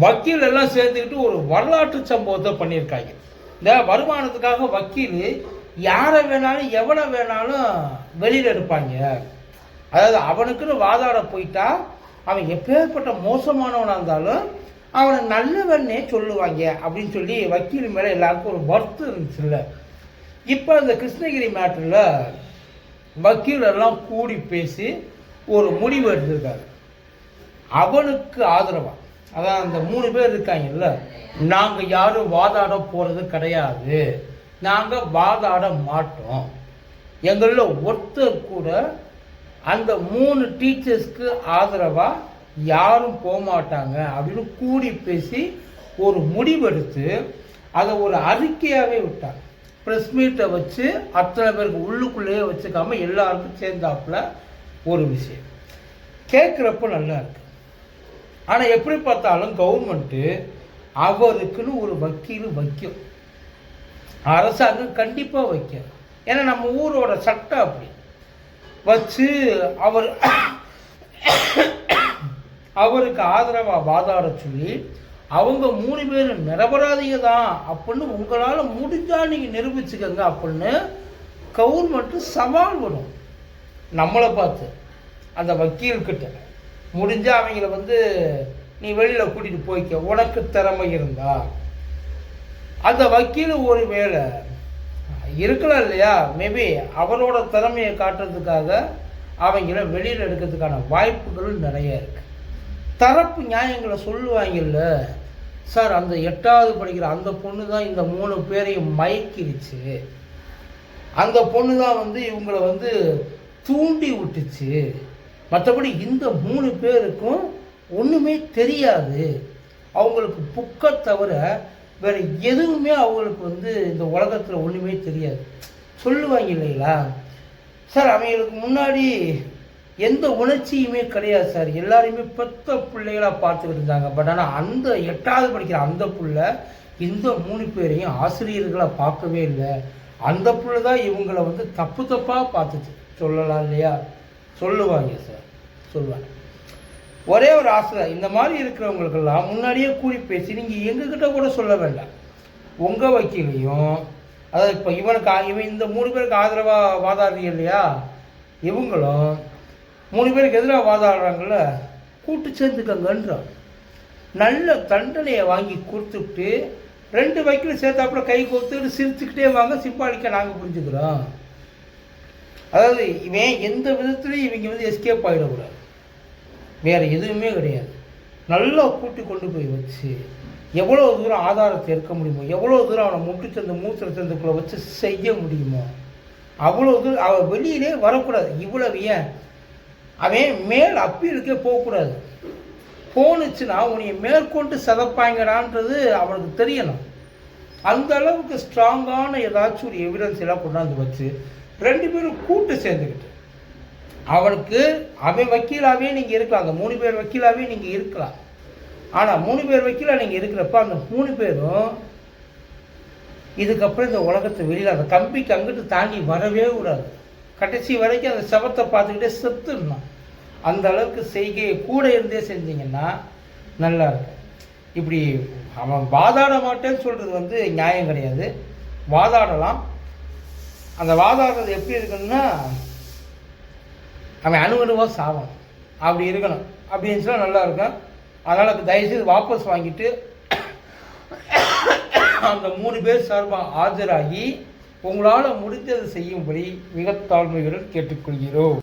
வக்கீல் எல்லாம் சேர்ந்துக்கிட்டு ஒரு வரலாற்று சம்பவத்தை பண்ணியிருக்காங்க. இந்த வருமானத்துக்காக வக்கீல் யாரை வேணாலும் எவனை வேணாலும் வெளியில் எடுப்பாங்க. அதாவது அவனுக்குன்னு வாதாட போயிட்டா அவன் எப்பேற்பட்ட மோசமானவனாக இருந்தாலும் அவனை நல்லவன்னே சொல்லுவாங்க அப்படின்னு சொல்லி வக்கீல் மேலே எல்லாருக்கும் ஒரு வருத்தம் இருந்துச்சுல்ல. இப்போ இந்த கிருஷ்ணகிரி மேட்டரில் வக்கீல் எல்லாம் கூடி பேசி ஒரு முடிவு எடுத்திருக்காரு. அவனுக்கு ஆதரவாக அதான் அந்த மூணு பேர் இருக்காங்கல்ல நாங்கள் யாரும் வாதாட போகிறது கிடையாது. நாங்கள் வாதாட மாட்டோம். எங்களில் ஒருத்தர் கூட அந்த மூணு டீச்சர்ஸ்க்கு ஆதரவாக யாரும் போக மாட்டாங்க அப்படின்னு கூடி பேசி ஒரு முடிவெடுத்து அதை ஒரு அறிக்கையாகவே விட்டாங்க. ப்ரெஸ் மீட்டை வச்சு அத்தனை பேருக்கு உள்ளுக்குள்ளேயே வச்சுக்காமல் எல்லாருக்கும் சேர்ந்தாப்புல ஒரு விஷயம். கேட்குறப்ப நல்லா இருக்கு. ஆனால் எப்படி பார்த்தாலும் கவர்மெண்ட்டு அவருக்குன்னு ஒரு வக்கீல் வைக்கும். அரசாங்கம் கண்டிப்பாக வைக்கும். ஏன்னா நம்ம ஊரோட சட்டம் அப்படி. வச்சு அவர் அவருக்கு ஆதரவாக வாதாட சொல்லி அவங்க மூணு பேரும் நிரபராதிக தான் அப்படின்னு உங்களால் முடிஞ்சால் நீங்கள் நிரூபிச்சுக்கோங்க அப்படின்னு கவர்மெண்ட்டு சவால் வரும். நம்மளை பார்த்து. அந்த வக்கீல்கிட்ட. முடிஞ்சால் அவங்கள வந்து நீ வெளியில் கூட்டிகிட்டு போய்க்க. உனக்கு திறமை இருந்தா. அந்த வக்கீல் ஒரு வேலை இருக்கலாம் இல்லையா? மேபி அவரோட திறமையை காட்டுறதுக்காக அவங்கள வெளியில் எடுக்கிறதுக்கான வாய்ப்புகள் நிறைய இருக்கு. தரப்பு நியாயங்களை சொல்லுவாங்கல்ல? சார் அந்த எட்டாவது படிக்கிற அந்த பொண்ணு தான் இந்த மூணு பேரையும் மயக்கிருச்சு. அந்த பொண்ணு தான் வந்து இவங்கள வந்து தூண்டி விட்டுச்சு. மற்றபடி இந்த மூணு பேருக்கும் ஒன்றுமே தெரியாது. அவங்களுக்கு புக்கை தவிர வேறு எதுவுமே அவங்களுக்கு வந்து இந்த உலகத்தில் ஒன்றுமே தெரியாது. சொல்லுவாங்க இல்லைங்களா? சார் அவங்களுக்கு முன்னாடி எந்த உணர்ச்சியுமே கிடையாது சார். எல்லாரையுமே பெத்த பிள்ளைகளாக பார்த்துக்கிட்டு இருந்தாங்க. பட் ஆனால் அந்த எட்டாவது படிக்கிற அந்த புள்ள இந்த மூணு பேரையும் ஆசிரியர்களாக பார்க்கவே இல்லை. அந்த புள்ள தான் இவங்களை வந்து தப்பு தப்பாக பார்த்துச்சு. சொல்லலாம் இல்லையா? சொல்லுவாங்க சார். சொல்லுவாங்க ஒரே ஒரு ஆசை இந்த மாதிரி இருக்கிறவங்களுக்கெல்லாம் முன்னாடியே கூடி பேசி நீங்கள் எங்ககிட்ட கூட சொல்ல வேண்டாம். உங்கள் வக்கீலையும் அதாவது இப்போ இவனுக்கு ஆ- இவன் இந்த மூணு பேருக்கு ஆதரவாக வாதாடுறீங்க இல்லையா? இவங்களும் மூணு பேருக்கு எதிராக வாதாடுறாங்கள கூட்டு சேர்ந்துக்கங்கன்றான். நல்ல தண்டனையை வாங்கி கொடுத்துட்டு ரெண்டு வக்கீல் சேர்த்தாப்புல கை கொடுத்துட்டு சிரிச்சுக்கிட்டே வாங்க சிப்பாளிக்க நாங்கள் புரிஞ்சுக்கிறோம். அதாவது இவன் எந்த விதத்துலையும் இவங்க வந்து எஸ்கேப் ஆகிடக்கூடாது வேறு எதுவுமே கிடையாது. நல்லா கூட்டி கொண்டு போய் வச்சு எவ்வளோ தூரம் ஆதாரத்தை இருக்க முடியுமோ எவ்வளோ தூரம் அவனை முட்டுச்சந்து மூத்திர சந்துக்குள்ளே வச்சு செய்ய முடியுமோ அவ்வளோ தூரம் அவன் வெளியிலே வரக்கூடாது. இவ்வளவு ஏன்? அவன் மேல் அப்பீலுக்கே போகக்கூடாது. போணுச்சுன்னா உன்னைய மேற்கொண்டு சதப்பாங்கடான்றது அவனுக்கு தெரியணும். அந்த அளவுக்கு ஸ்ட்ராங்கான ஏதாச்சும் ஒரு எவிடன்ஸ் எல்லாம் கொண்டாந்து வச்சு ரெண்டு பேரும் கூட்டு சேர்ந்துக்கிட்டு அவனுக்கு அவன் வக்கீலாகவே நீங்கள் இருக்கலாம். அந்த மூணு பேர் வக்கீலாகவே நீங்கள் இருக்கலாம். ஆனால் மூணு பேர் வக்கீலாக நீங்கள் இருக்கிறப்ப அந்த மூணு பேரும் இதுக்கப்புறம் இந்த உலகத்தை வெளியில் அந்த கம்பிக்கு அங்கிட்டு தாண்டி வரவே கூடாது. கடைசி வரைக்கும் அந்த செவத்தை பார்த்துக்கிட்டே செத்துடணும். அந்த அளவுக்கு செய்கையை கூட இருந்தே செஞ்சீங்கன்னா நல்லா இருக்கும். இப்படி அவன் வாதாட மாட்டேன்னு சொல்கிறது வந்து நியாயம் கிடையாது. வாதாடலாம். அந்த வாதாடுறது எப்படி இருக்குன்னா அவன் அணு அணுவாக அப்படி இருக்கணும். அப்படி இருந்துச்சுன்னா நல்லா இருக்கும். அதனால் தயவுசெய்து வாபஸ் வாங்கிட்டு அந்த மூணு பேர் சார்பாக ஆஜராகி உங்களால் முடிந்ததை செய்யும்படி மிக தாழ்மையுடன் கேட்டுக்கொள்கிறோம்.